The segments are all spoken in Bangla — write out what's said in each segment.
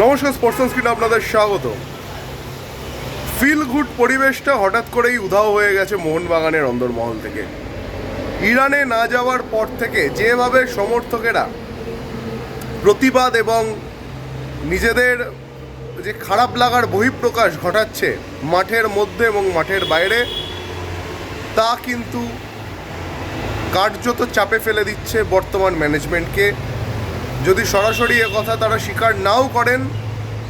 নমস্কার স্পোর্টস স্ক্রিনে আপনাদের স্বাগত। ফিল গুড পরিবেশটা হঠাৎ করেই উধাও হয়ে গেছে মোহনবাগানের অন্দরমহল থেকে। ইরানে না যাওয়ার পর থেকে যেভাবে সমর্থকেরা প্রতিবাদ এবং নিজেদের যে খারাপ লাগার বহিঃপ্রকাশ ঘটাচ্ছে মাঠের মধ্যে এবং মাঠের বাইরে, তা কিন্তু কার্যত চাপে ফেলে দিচ্ছে বর্তমান ম্যানেজমেন্টকে। যদি সরাসরি কথা তারা স্বীকার নাও করেন,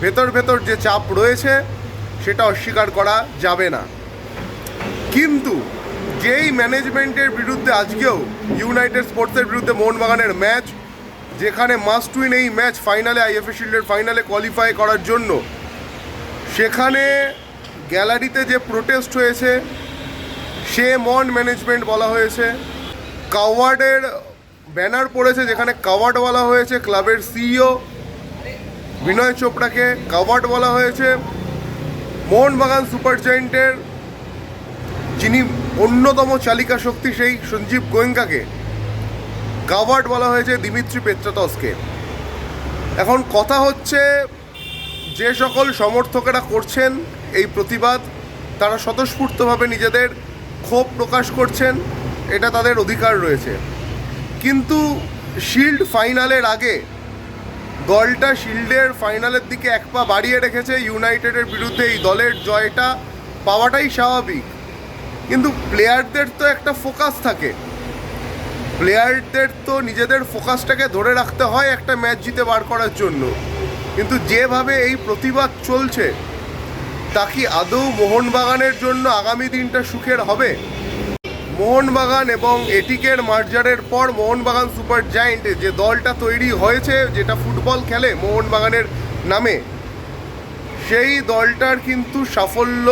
ভেতর ভেতর যে চাপ রয়েছে, সেটা অস্বীকার করা যাবে না। কিন্তু যেই ম্যানেজমেন্টের বিরুদ্ধে আজকেও ইউনাইটেড স্পোর্টসের বিরুদ্ধে মোহনবাগানের ম্যাচ যেখানে মাস্ট উইন এই ম্যাচ ফাইনালে আইএফএ শিল্ডের ফাইনালে কোয়ালিফাই করার জন্য। সেখানে গ্যালারিতে যে প্রোটেস্ট হয়েছে, সে মন ম্যানেজমেন্ট বলা হয়েছে। কাওয়ার্ডের ব্যানার পড়েছে যেখানে কাওয়ার্ড বলা হয়েছে, ক্লাবের সিইও বিনয় চোপড়াকে কাওয়ার্ড বলা হয়েছে। মোহনবাগান সুপার জায়েন্টের যিনি অন্যতম চালিকা শক্তি সেই সঞ্জীব গোয়েঙ্কাকে কাওয়ার্ড বলা হয়েছে দিমিত্রি পেত্রাতসকে। এখন কথা হচ্ছে, যে সকল সমর্থকেরা করছেন এই প্রতিবাদ, তারা স্বতঃস্ফূর্তভাবে নিজেদের ক্ষোভ প্রকাশ করছেন, এটা তাদের অধিকার রয়েছে। কিন্তু শিল্ড ফাইনালের আগে, দলটা শিল্ডের ফাইনালের দিকে এক পা বাড়িয়ে রেখেছে ইউনাইটেডের বিরুদ্ধে। এই দলের জয়টা পাওয়াটাই স্বাভাবিক। কিন্তু প্লেয়ারদের তো একটা ফোকাস থাকে। প্লেয়ারদের তো নিজেদের ফোকাসটাকে ধরে রাখতে হয় একটা ম্যাচ জিতে বার করার জন্য। কিন্তু যেভাবে এই প্রতিবাদ চলছে, তা কি আদৌ মোহনবাগানের জন্য আগামী দিনটা সুখের হবে? মোহনবাগান এবং এটিকের মার্জারের পর মোহনবাগান সুপার জায়েন্টে যে দলটা তৈরি হয়েছে, যেটা ফুটবল খেলে মোহনবাগানের নামে, সেই দলটার কিন্তু সাফল্য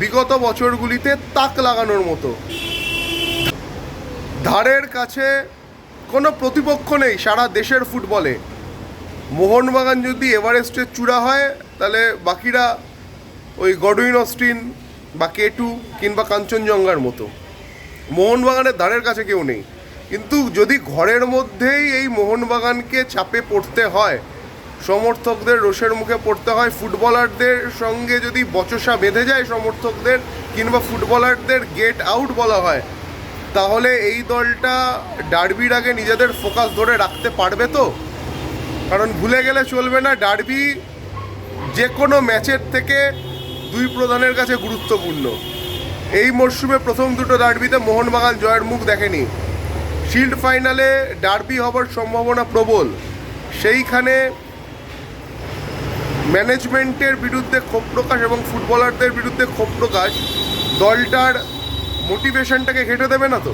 বিগত বছরগুলিতে তাক লাগানোর মতো। ধারের কাছে কোনো প্রতিপক্ষ নেই সারা দেশের ফুটবলে। মোহনবাগান যদি এভারেস্টের চূড়া হয়, তাহলে বাকিরা ওই গডউইন, অস্টিন বা কেটু কিংবা কাঞ্চনজঙ্ঘার মতো। মোহনবাগানের ধারের কাছে কেউ নেই। কিন্তু যদি ঘরের মধ্যেই এই মোহনবাগানকে চাপে পড়তে হয়, সমর্থকদের রোষের মুখে পড়তে হয়, ফুটবলারদের সঙ্গে যদি বচসা বেঁধে যায় সমর্থকদের কিংবা ফুটবলারদের গেট আউট বলা হয় তাহলে এই দলটা ডার্বির আগে নিজেদের ফোকাস ধরে রাখতে পারবে তো? কারণ ভুলে গেলে চলবে না, ডার্বি যে কোনো ম্যাচের থেকে দুই প্রধানের কাছে গুরুত্বপূর্ণ। এই মরশুমে প্রথম দুটো ডার্বিতে মোহনবাগান জয়ের মুখ দেখেনি। শিল্ড ফাইনালে ডার্বি হবার সম্ভাবনা প্রবল। সেইখানে ম্যানেজমেন্টের বিরুদ্ধে ক্ষোভ প্রকাশ এবং ফুটবলারদের বিরুদ্ধে ক্ষোভ প্রকাশ দলটার মোটিভেশনটাকে ঘেটে দেবে না তো?